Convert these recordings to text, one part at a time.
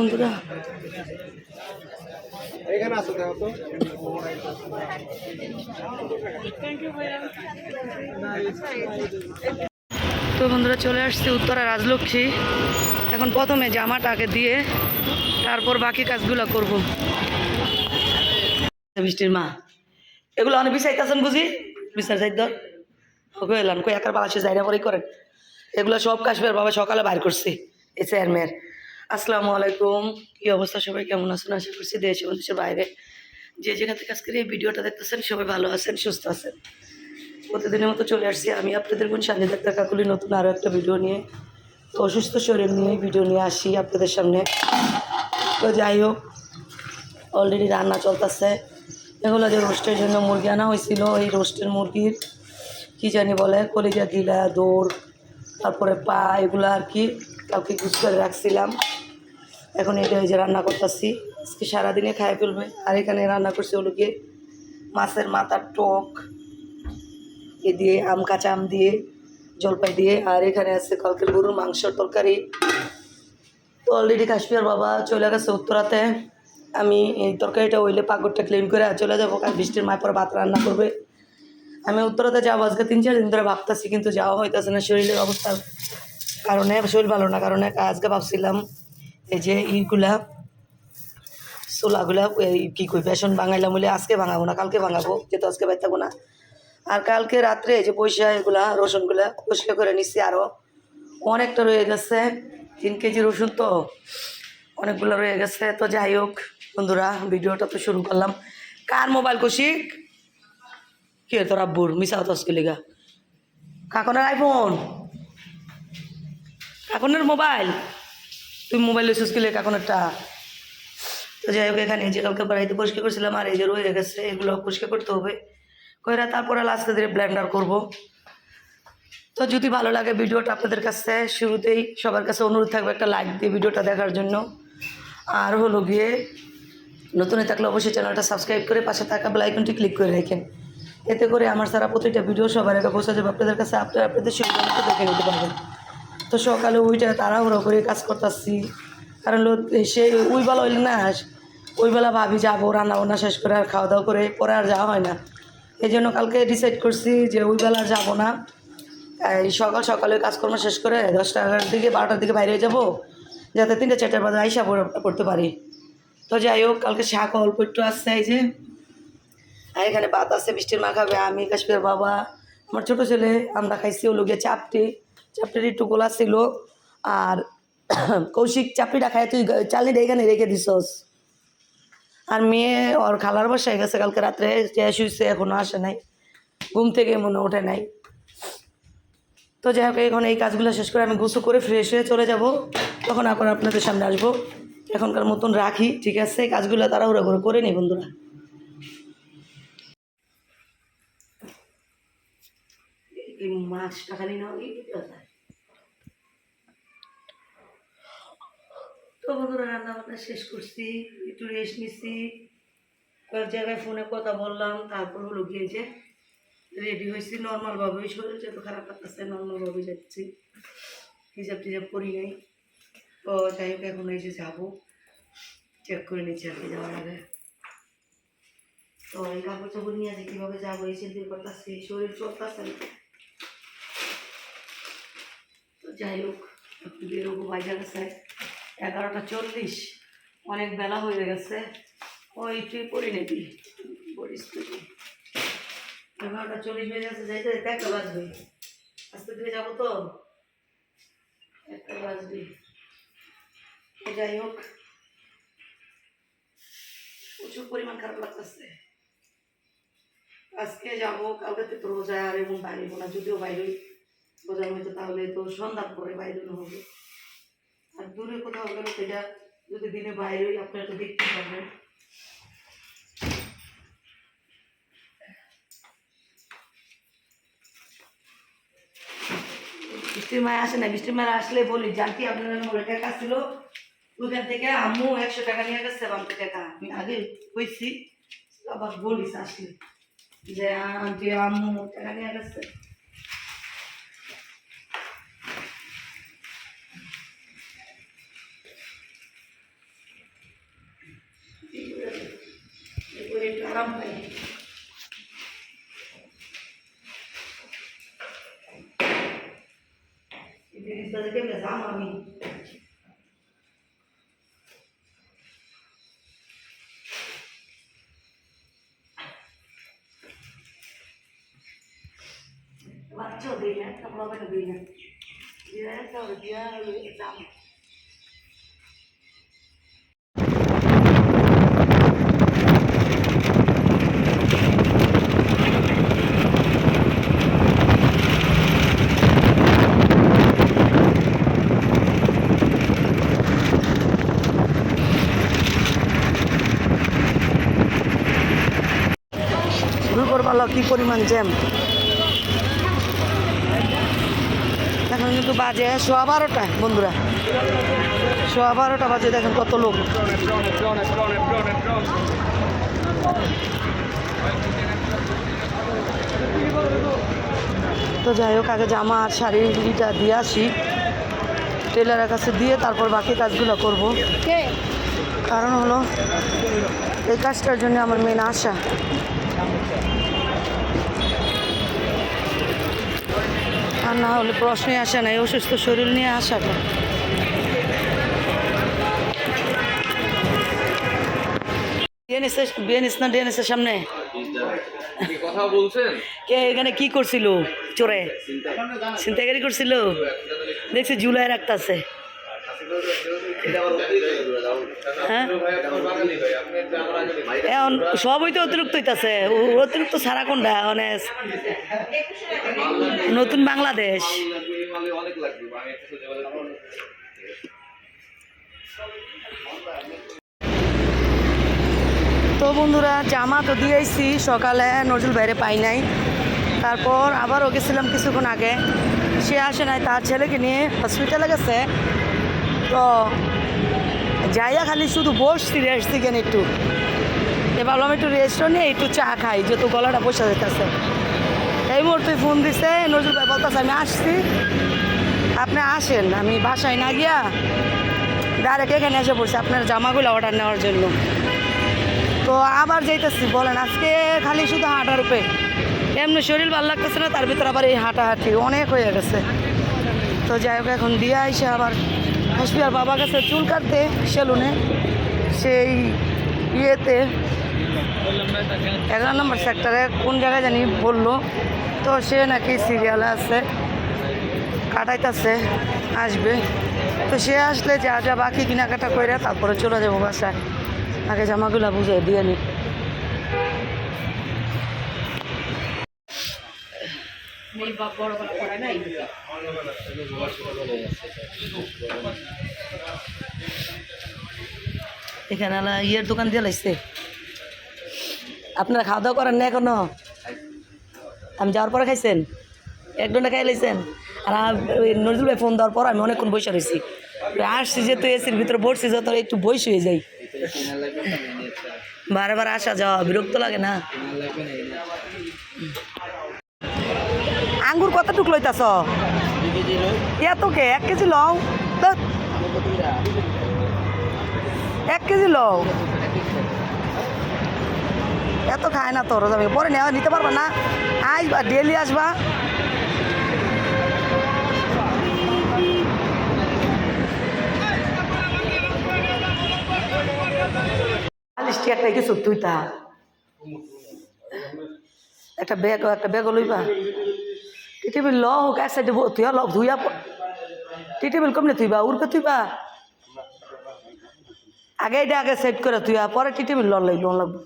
বন্ধুরা। এখানে আসো দেখো তো। তো বন্ধুরা চলে আসছি উত্তরা রাজলক্ষ্মী। এখন প্রথমে জামাটাকে দিয়ে তারপর বাকি কাজগুলো করব। মিষ্টির মা এগুলো অনেক বিচাইতেছেন বুঝি? বিচার যাই ধর। ওকে এলাম। কই একার বাবা সে যাই না পরেই করেন। এগুলো সব কাশ্মীর বাবা সকালে বাইর করছি এই চেয়ারম্যান আসসালামু আলাইকুম। কি অবস্থা? সবাই কেমন আছেন? আশা করছি দেশে এবং বাইরে। যে যেখান থেকে আজকের এই ভিডিওটা দেখতেছেন, সবাই ভালো আছেন, সুস্থ আছেন। প্রতিদিনের মতো চলে আসছি আমি আপনাদের বোন সান্দি ডাক্তার কাকুলি, নতুন আরও একটা ভিডিও নিয়ে। তো অসুস্থ শরীর নিয়ে ভিডিও নিয়ে আসি আপনাদের সামনে। তো যাই হোক অলরেডি রান্না চলতেছে। এগুলো যে রোস্টের জন্য মুরগি আনা হয়েছিল, এই রোস্টের মুরগির কি জানি বলে, কলিজা গিলা, দৌড়, তারপরে পা, এগুলো আর কি কাউকে গুছ করে রাখছিলাম। এখন এটা ওই যে রান্না করতেছি। আজকে সারাদিনে খাই ফেলবে। আর এখানে রান্না করছি হলো গিয়ে মাছের মাথার টক, এ দিয়ে আম, কাঁচা আম দিয়ে, জলপাই দিয়ে। আর এখানে আছে কালকের গরুর মাংসর তরকারি। তো অলরেডি কাশ্মীর বাবা চলে গেছে উত্তরাতে। আমি এই তরকারিটা ওইলে পাকড়টা ক্লিন করে চলে যাব। কাল বৃষ্টির মায় পরে ভাত রান্না করবে। আমি উত্তরাতে যাব আজকে তিন, চার দিন ধরে ভাবতেছি, কিন্তু যাওয়া হইতেছে না শরীরের অবস্থার কারণে। শরীর ভালো না কারণে, আজকে ভাবছিলাম এই যে ইগুলা সোলাগুলা কী কই, বেসন বাঙাইলাম বলে আজকে ভাঙাবো না, কালকে ভাঙাবো যেহেতু আজকে বাইর থাকব না। আর কালকে রাত্রে এই যে পয়সা এগুলা রসুনগুলা পরিষ্কার করে নিচ্ছি আরও অনেকটা রয়ে গেছে, তিন কেজি রসুন তো অনেকগুলো রয়ে গেছে। তো যাই হোক, বন্ধুরা, ভিডিওটা তো শুরু করলাম। কার মোবাইল কৌশিক? কি তোর আব্বুর? মিশা তসকে লিগা। কাকনের আইফোন? কাকনের মোবাইল? তুই মোবাইল লইছিস এখন একটা? তো যাই হোক, এখানে যে কালকে বাড়িতে পরিষ্কার করছিলাম, আর এই যে রয়ে গেছে, এগুলো পরিষ্কার করতে হবে। কইরা তারপরে লাস্টে ধীরে ব্লেন্ডার করব। তো যদি ভালো লাগে ভিডিওটা আপনাদের কাছে, শুরুতেই সবার কাছে অনুরোধ থাকবে একটা লাইক দিয়ে ভিডিওটা দেখার জন্য। আর হলো গিয়ে, নতুন থাকলে অবশ্যই চ্যানেলটা সাবস্ক্রাইব করে পাশে থাকা বেলাইকনটি ক্লিক করে রাখেন। এতে করে আমার সারা প্রতিটা ভিডিও সবার আগে পৌঁছে যাবে। আপনাদের কাছে আপনারা আপনাদের সুবিধা দেখে নিতে পারবেন। তো সকালে ওইটা তাড়াহুড়ো করে কাজ করতেছি। কারণ সে ওই বেলা হইলে না, ওই বেলা ভাবি যাব রান্না বান্না শেষ করে আর খাওয়া দাওয়া করে পরে আর যাওয়া হয় না। এই জন্য কালকে ডিসাইড করছি যে ওই বেলা যাব না। এই সকাল সকালে কাজকর্ম শেষ করে দশটার দিকে বারোটার দিকে বাইরে যাব, যাতে তিনটে চারটার বাজে আইসা পড়ে- পড়তে পারি। তো যাই হোক, কালকে শাক অল্প একটু আসছে এই যে। এখানে ভাত আছে বৃষ্টির মা খাবে আমি কাশ্মীর বাবা, আমার ছোটো ছেলে, আমরা খাইছি ওগুলো গিয়ে চাপটি। চাপটির একটু গোলা ছিল। আর কৌশিক চাপড়িটা খাই তুই চালিটা এখানে রেখে দিছস। আর মেয়ে ওর খালার বাসায় গেছে, কালকে রাত্রে শুয়েছে এখনও আসে নাই। ঘুম থেকে মনে ওঠে নাই। তো যাই হোক, এখন এই কাজগুলো শেষ করে আমি গুছু করে ফ্রেশ হয়ে চলে যাব। তখন আবার আপনাদের সামনে আসব। এখনকার মতন রাখি, ঠিক আছে? কাজগুলো তাড়াহুড়ো করে করে নিই বন্ধুরা। এই মাছটা খালি না হলেই দিতে তো বন্ধুরা রান্না বান্না শেষ করছি, একটু রেস্ট নিচ্ছি। কয়েক জায়গায় ফোনে কথা বললাম, তারপর হলো গিয়ে যে রেডি হয়েছি নর্মালভাবেই শরীর যত খারাপ লাগতেছে নর্মালভাবে যাচ্ছি। হিসাব টিসাব করি নাই। তো যাই হোক, এখন এই যে যাব। চেক করে নিচ্ছি আর কি যাওয়ার আগে। তো এই কাপড় চাপড় নিয়ে আছে কীভাবে যাব, এই চিন্তা করতেছি, শরীর চলতেছে। যাই হোক, একটু বেরোবো বাজার গেছে। এগারোটা চল্লিশ, অনেক বেলা হয়ে গেছে। ওই তুই পড়ি নাকি পড়িস তুই। এগারোটা চল্লিশ বেজে গেছে, যাইতে যাইতে একটা বাজবে। আস্তে ধীরে যাব তো? একটা বাজবে। যাই হোক, প্রচুর পরিমাণ খারাপ লাগতেছে। আজকে যাব, কালকে তো রোজা আর এবং বাইরে না, যদিও বাইরে বোঝা হয়তো তাহলে তো সন্ধ্যার পরে বাইরে হবে। আর দূরে কোথাও গেলে সেটা যদি দিনে বাইরে আপনারা তো দেখতে পাবেন বৃষ্টির মায় আসে না, বৃষ্টির মায় আসলে বলি জানকি আপনার মোবাইল টাকা ছিল, ওইখান থেকে আম্মু একশো টাকা নিয়ে গেছে বামতে টাকা আমি আগে কইছি, আবার বলিস আসলে। যে আ- যে আম্মু টাকা নিয়ে গেছে। আরাম পাই এই জিনিসটা দেখে যাম আমি বাচ্চাও দিই না কাপড় হবে দিই কি পরিমাণ জ্যাম। এখন কিন্তু বাজে সোয়া বারোটা বন্ধুরা। সোয়া বারোটা বাজে দেখেন কত লোক। তো যাই হোক আগে জামা আর শাড়িটা দিয়ে আসি। টেলারের কাছে দিয়ে তারপর বাকি কাজগুলো করব। কারণ হলো এই কাজটার জন্য আমার মেন আশা। আর না হলে প্রশ্নই আসে না এই অসুস্থ শরীর নিয়ে আসা ডিএনএসের সামনে? কি কথা বলছেন? কে এখানে কি করছিল চোরে? করছিল? দেখছি জুলাই রাখতেছে। এখন সবই তো অতিরিক্ত হইতাছে। অতিরিক্ত সারা কোনটা মানে নতুন বাংলাদেশ। তো বন্ধুরা, জামা তো দিয়েছি সকালে নজরুল বাইরে পাই নাই। তারপর আবারও গেছিলাম কিছুক্ষণ আগে। সে আসে নাই, তার ছেলেকে নিয়ে হসপিটালে গেছে। তো যাইয়া খালি শুধু বসছি রেস্ট কেন একটু। এ ভাবলাম একটু রেস্টও নিয়ে একটু চা খাই, যেহেতু গলাটা বসে যেতেছে এই মুহূর্তে ফোন দিছে, নজরুল ভাই বলতেছে, আমি আসছি। আপনি আসেন, আমি বাসায় না গিয়া ডাইরেক্ট এখানে এসে পড়ছি, আপনার জামাগুলো অর্ডার নেওয়ার জন্য। তো আবার যাইতেছি, বলেন, আজকে খালি শুধু হাঁটার উপরে এমনি শরীর ভালো লাগতেছে না, তার ভিতরে আবার এই হাঁটাহাঁটি অনেক হয়ে গেছে। তো যাই হোক, এখন দিয়ে আইসে আবার হসপিটাল বাবা কাছে চুল কাটতে সেলুনে, সেই ইয়েতে। এগারো নম্বর সেক্টরে কোন জায়গায় জানি বলল, তো সে নাকি সিরিয়ালে আছে, কাটাইতেছে, আসবে। তো সে আসলে যা যা বাকি কেনাকাটা করে তারপরে চলে যাব বাসায়। আগে জামাগুলো বুঝে দিয়ে নি এখানে আলা ইয়ের দোকান দিয়ে লাগছে আপনারা খাওয়া দাওয়া করেন না এখনও? আমি যাওয়ার পরে খাইছেন? এক ঘণ্টা খাই লাইছেন? আর নজরুল ভাই ফোন দেওয়ার পর আমি অনেকক্ষণ বসে রয়েছি আসছি যেহেতু এসির ভিতরে বসছি, যত একটু বইস হয়ে যাই। বারে বারে আসা যাওয়া, বিরক্ত লাগে না? আঙ্গুর কতটুক লইতাছ? এত কে? এক কেজি লও। এক কেজি লও। এত খায় না তোর আমি পরে নেওয়া নিতে পারবা না। আসবা ডেলি আসবা। চালিশটি একটা কিছু তুই তা একটা ব্যাগ একটা ব্যাগ লইবা? টিটিবিল ল হোক এক সাইডে তুই ল ধুইয়া টিটিবিল কমনে তুইবা উড়কে তুইবা আগে এটা আগে সেট করে তুই পরে টিটিবিল লোন লাগবে লোন লাগবে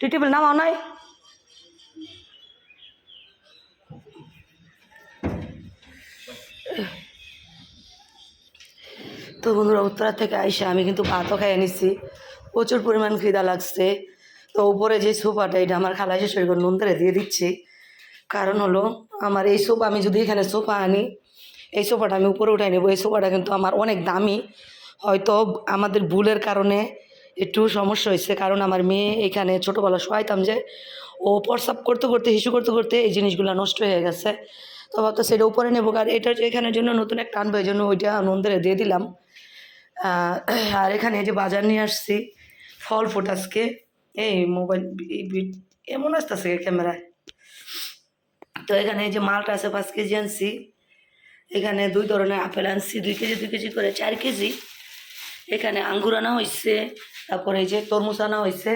টিটিবিল নামাও নাই? তো বন্ধুরা, উত্তরা থেকে আইসা আমি কিন্তু ভাতও খাইয়ে নিচ্ছি। প্রচুর পরিমাণ খিদা লাগছে। তো উপরে যে সোফাটা এটা আমার খালা শেষ করে নুন তেলে দিয়ে দিচ্ছি। কারণ হলো আমার এই সোফা, আমি যদি এখানে সোফা আনি, এই সোফাটা আমি উপরে উঠাই নেব। এই সোফাটা কিন্তু আমার অনেক দামি। হয়তো আমাদের ভুলের কারণে একটু সমস্যা হয়েছে, কারণ আমার মেয়ে এখানে ছোটোবেলা শোয়াইতাম যে, ও প্রসাব করতে করতে হিসু করতে করতে এই জিনিসগুলো নষ্ট হয়ে গেছে। তো ভাবতো সেটা উপরে নেব আর এটা এখানের জন্য নতুন একটা আনব, এই জন্য ওইটা নন্দের দিয়ে দিলাম। আর এখানে যে বাজার নিয়ে আসছি, ফল ফুট আজকে। এই মোবাইল এমন আসতেছে ক্যামেরায়। তো এখানে এই যে মালটা আছে পাঁচ কেজি আনছি। এখানে দুই ধরনের আপেল আনছি, দুই কেজি দুই কেজি করে চার কেজি। এখানে আঙ্গুর আনা হয়েছে তারপরে এই যে তরমুজ আনা হয়েছে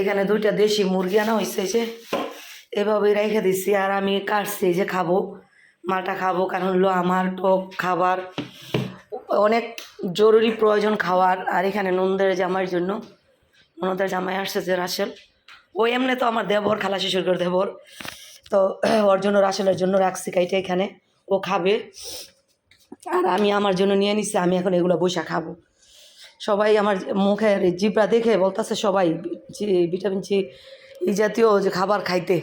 এখানে দুইটা দেশি মুরগি আনা হয়েছে যে। এভাবে রেখে দিচ্ছি আর আমি কাটছি যে খাব। মালটা খাব, কারণ হলো আমার টক খাবার, অনেক জরুরি প্রয়োজন খাওয়ার। আর এখানে নন্দের জামাইয়ের জন্য, ননদের জামাই আসছে যে রাসেল। ও এমনি তো আমার দেবর, খালা শিশুর দেবর। তো ওর জন্য রাসেলের জন্য রাখছি কাইটা এখানে। ও খাবে। আর আমি আমার জন্য নিয়ে নিচ্ছি আমি এখন এগুলো বৈশা খাব। সবাই আমার মুখের জিপরা দেখে বলতেছে সবাই ভিটামিন সি এই জাতীয় যে খাবার খাইতে।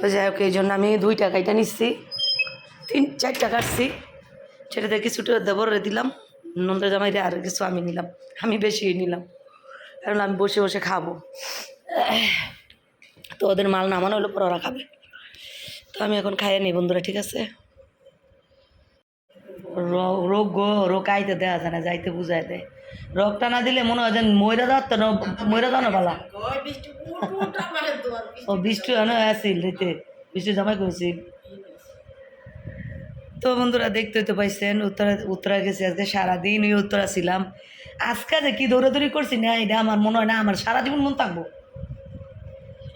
তো যাই হোক, এই জন্য আমি দুইটা কাইটা নিচ্ছি। তিন চার চারটা কাটছি। সেটাতে কিছুটা দেবরে দিলাম। নন্দের জামাইরে আর কিছু আমি নিলাম। আমি বেশি নিলাম। কারণ আমি বসে বসে খাব। তো ওদের মাল নামানো হলো পর ওরা খাবে। তো আমি এখন খাইয়ে নিই বন্ধুরা, ঠিক আছে? রোগ গো, রোগ আইতে দেওয়া যায় না, যাইতে বুঝাই দেয়। রোগটা না দিলে মনে হয় যেন ময়রা দাও তো ময়রা দাও না ও, বৃষ্টি আনো আসিল রেতে বৃষ্টি জামাই করছিল তো বন্ধুরা, দেখতে তো পাইছেন, উত্তরা উত্তরা গেছি আজকে সারাদিন ওই উত্তরা ছিলাম। আজকে যে কি দৌড়াদৌড়ি করছি, না, এটা আমার মনে হয় না, আমার সারা জীবন মন থাকব।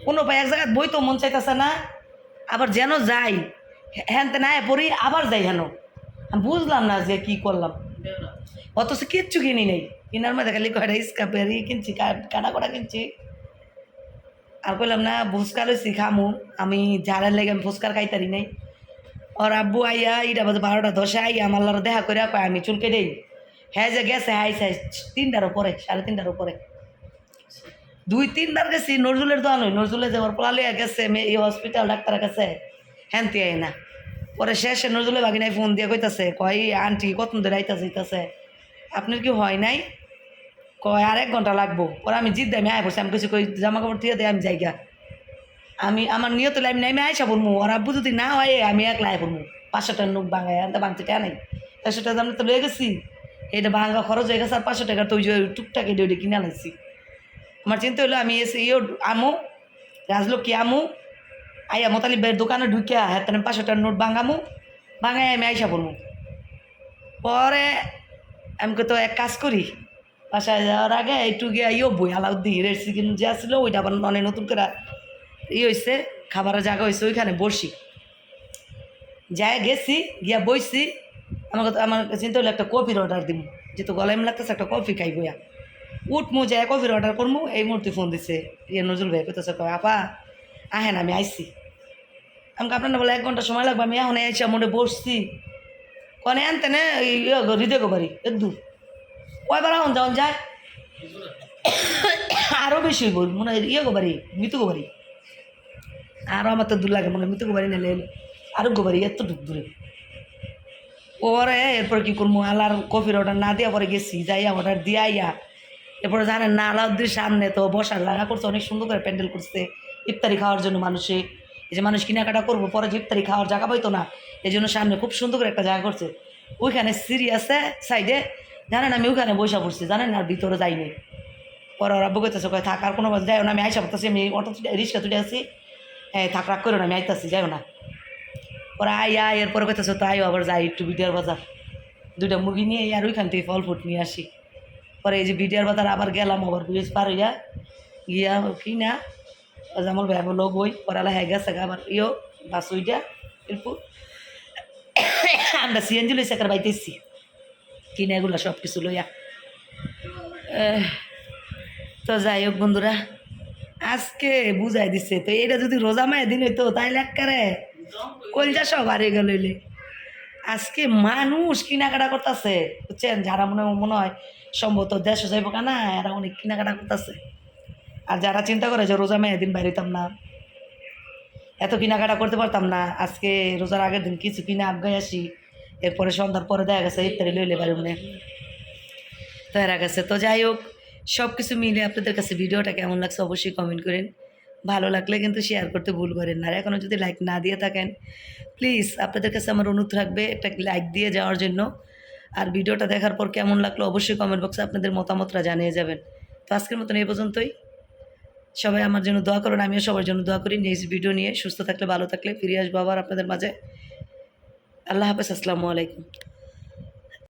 কোনো পাই এক জায়গায় বই তো মন চাইতেছে না। আবার যেন যাই। হ্যান তে না পড়ি আবার যাই হেন। আমি বুঝলাম না যে কি করলাম। অথচ কিচ্ছু কিনি নেই। কিনার মধ্যে খালি কয়টা স্কাপেরি কিনছি, কা- কাটা কটা কিনছি। আর কইলাম, না, ফুচকা লইছি, খামু। আমি ঝাড়ের লেগে আমি ফুচকার খাইতারি নাই। ওর আব্বু আইয়া ইটা বাজে বারোটা দশে আইয়া আমার লড়া দেখা করে আমি চুলকে দেই। হ্যাঁ যে গেছে হাই সাইজ তিনটার উপরে, সাড়ে তিনটার উপরে। দুই, তিনবার গেছি, নজরুলের দোকান ওই নজরুলে যে ওর পড়ালিয়া গেছে মে- এই হসপিটাল ডাক্তারের কাছে হ্যান্তি আই না পরে শেষে নজরুলে বাগিনায় ফোন দিয়ে কইতাছে, কয়, "এই আন্টি কত ধরে আইতাছে আইতাছে? আপনার কি হয় নাই? কয় আর এক ঘণ্টা লাগবো। পরে আমি জিদ আমি আয় পড়ছি, আমি কিছু কই জামা কাপড় দিয়ে দেয় আমি যাইগা। আমি, আমার নিয়ত হলে আমি নামে আইসা পড়মু। ওর আব্বু যদি না হয় আমি একলা আয় পড়মু। পাঁচশো টাকার নোট ভাঙায়, আনতে ভাঙতে টাকা নাই। পাঁচশো টাকা আমি তো লয়ে গেছি। এটা ভাঙা খরচ হয়ে গেছে, আর পাঁচশো টাকা তো ওই টুকটাক কিনে আনছি। আমার চিন্তা হলো আমি এসে ইয়ে আমু, রাজলক্ষ্মী আমু আইয়া মোতালি বের দোকানে ঢুকিয়া হ্যাঁ পাঁচশো টাকার নোট ভাঙামু ভাঙায় আমি আইসা পড়মু পরে আমি তো এক কাজ করি, বাসায় যাওয়ার আগে একটু গিয়ে ইয়ে বই, আলাউদ্দিন রেড চিকেন যে আসলো, ওইটা আবার অনেক নতুন করে ই হয়েছে খাবারের জায়গা হয়েছে ওইখানে বসি। যাই গেছি, গিয়া বইছি, আমার কথা- আমার চিন্তা হলো একটা কফির অর্ডার দিব যেহেতু গলায় লাগতেছে, একটা কফি খাই বইয়া উঠমু যাই, কফির অর্ডার করমু। এই মুহূর্তে ফোন দিছে। ইয়ে নজরুল ভাই কইতেছে, কয়, আপা, আহেন, আমি আইসি আমাকে আপনার বলে এক ঘণ্টা সময় লাগবে, আমি এখন এসে মোটে বসছি। কনে আনতে, না ইয়ে হৃদয় গোবারি এদু কয়বার এখন যাওন যায় আরও বেশি হইব, মনে হয় ইয়ে গোবারি মৃত্যু গোবারি আরও আমার তো দূর লাগে, মনে মৃত্যু গোবারি নেলে গোবারি এত দূর দূরে। পরে এরপর কি করব আলার কফির অর্ডার না দিয়া পরে গেছি, যাইয়া অর্ডার দিয়া এরপরে জানেন না আলাউদ্দির সামনে তো বসার লাগা করছে, অনেক সুন্দর করে প্যান্ডেল করছে, ইফতারি খাওয়ার জন্য মানুষে। এই যে মানুষ কেনাকাটা করব, পরে যে ইফতারি খাওয়ার জায়গা পাইতো না, এই জন্য সামনে খুব সুন্দর করে একটা জায়গা করছে। ওইখানে সিঁড়ি আছে সাইডে, জানেন আমি ওইখানে বসে পড়ছি, জানেন আর ভিতরে যাইনি। পরে ওরা বগেতেছে কয় থাক, আর কোনো যাইও না, আমি আইসা পড়তেছি, আমি অটো রিক্সা তুলে আসি। হ্যাঁ থাক রাখ করো না, আমি আইতাছি, যাইও না। পরে আই আয়, এরপরে কইতেছে, তো আইও আবার যাই, একটু বিডিয়ার বাজার। দুইটা মুরগি নিয়ে আর ওইখান থেকে ফল ফুট নিয়ে আসি। পরে এই যে বিডিয়ার বাজার আবার গেলাম, আবার ব্রিজ পার হইয়া গিয়া কি না জামল ভাই আমার লোক ওই পড়ালা হ্যাঁ গেছে আবার ইয়ো, বাস ওইটা এরপর আমরা সিএনজি লইছে একটা বাইতেছি কিনে এগুলো সব কিছু লইয়া তো যাই হোক বন্ধুরা, আজকে বুঝাই দিছে। তো এটা যদি রোজা মায়ের দিন হইতো, তাইলে একবারে কলজা সব হারিয়ে গেল আজকে মানুষ কেনাকাটা করতেছে, বুঝছেন? যারা মনে মনে হয় সম্ভবত দেশে যাইব কেনা এরা অনেক কেনাকাটা করতেছে। আর যারা চিন্তা করে যে রোজা মেয়ে দিন বাইরেতাম না, এত কেনাকাটা করতে পারতাম না, আজকে রোজার আগের দিন কিছু কিনে আগাই আসি, এরপরে সন্ধ্যার পরে দেখা গেছে ইত্যাদি লইলে পারি মনে তো এরা গেছে। তো যাই হোক সব কিছু মিলে আপনাদের কাছে ভিডিওটা কেমন লাগছে অবশ্যই কমেন্ট করেন। ভালো লাগলে কিন্তু শেয়ার করতে ভুল করেন না। আর এখনও যদি লাইক না দিয়ে থাকেন প্লিজ আপনাদের কাছে আমার অনুরোধ থাকবে একটা লাইক দিয়ে যাওয়ার জন্য। আর ভিডিওটা দেখার পর কেমন লাগল অবশ্যই কমেন্ট বক্সে আপনাদের মতামতটা জানিয়ে যাবেন। তো আজকের মতন এই পর্যন্তই। সবাই আমার জন্য দোয়া করুন, আমিও সবার জন্য দোয়া করি। নেক্সট ভিডিও নিয়ে সুস্থ থাকলে, ভালো থাকলে ফিরে আসব আবার আপনাদের মাঝে। আল্লাহ হাফেজ, আসসালামু আলাইকুম।